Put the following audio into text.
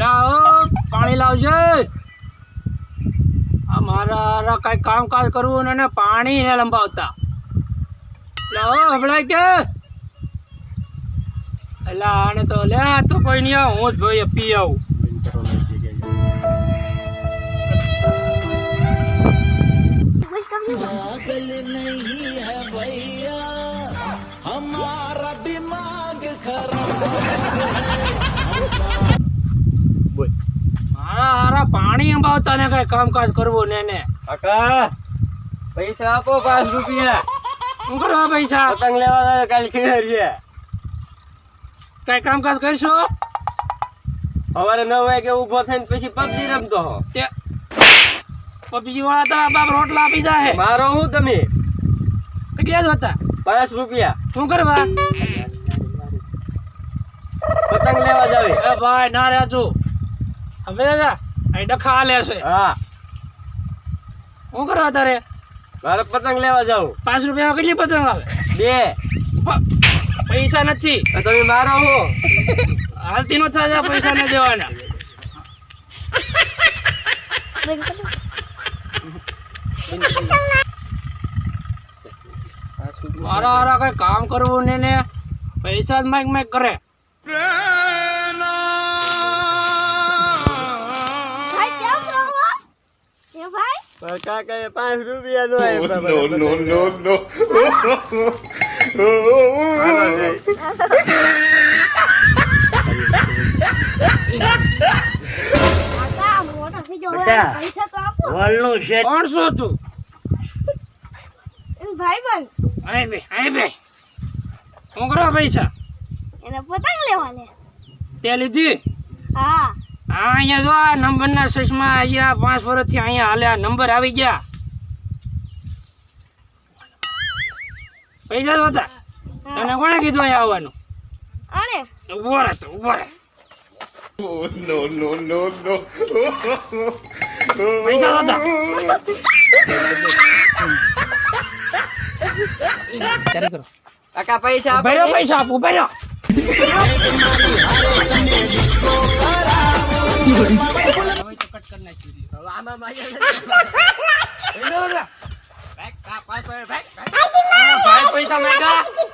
લાવો પાણી લાવજે. આ મારા કઈ કામકાજ કરવું ને પાણી ને લંબાવતા. લાવો હમણાં કે? એટલે આને તો લે તો કોઈ નહીં આવ, હું જ ભાઈ પી આવું. મારા હારા પાણી અંબાવતા ને કઈ કામકાજ કરવું ને ને. કાકા પૈસા આપો પાંચ રૂપિયા. શું કરવા પૈસા? પતંગ લેવા કાલ છે કઈ કામકાજ કરશો? સવારે નવ વાગે ઊભો થઈને પછી પબજી રમતો હો. પબજી વાળા તારા બાપ રોટલા આપી હે મારો હું તમે? કેટલા જ હતા? પાંચ રૂપિયા. શું કરવા? પતંગ લેવા જાવે. એ ભાઈ ના રે તું હવે જા. અહીં ડખા લે છે. હા. શું કરવા તારે મારે પતંગ લેવા જાવ પાંચ રૂપિયા કેટલી પતંગ આવે? બે. પૈસા નથી. તમે મારો હો. હાલતી નો થાય પૈસા ન દેવાના. મારા હારા કઈ કામ કરવું ને ને? પૈસા જ માઇક માઇક કરે. કાકા એ પાંચ રૂપિયા નો થઈ ગયો હવે બેટા. પૈસા તો ભાઈ બંધ અહીં બે અહીં બે. શું કરવા પૈસા. એને પતંગ લેવા લે તે લીધી? હા. હા અહીંયા જો આ નંબરના સસમાં અહીંયા પાંચ વર્ષથી અહીંયા હાલે આ નંબર આવી ગયા. પૈસા તો હતા તને કોણે કીધું અહીંયા આવવાનું? ઊભો રહે તો ઊભો રહે. પૈસા તો હતા કરો. કાકા પૈસા આપો પૈસા આપો પૈસા માંગ્યા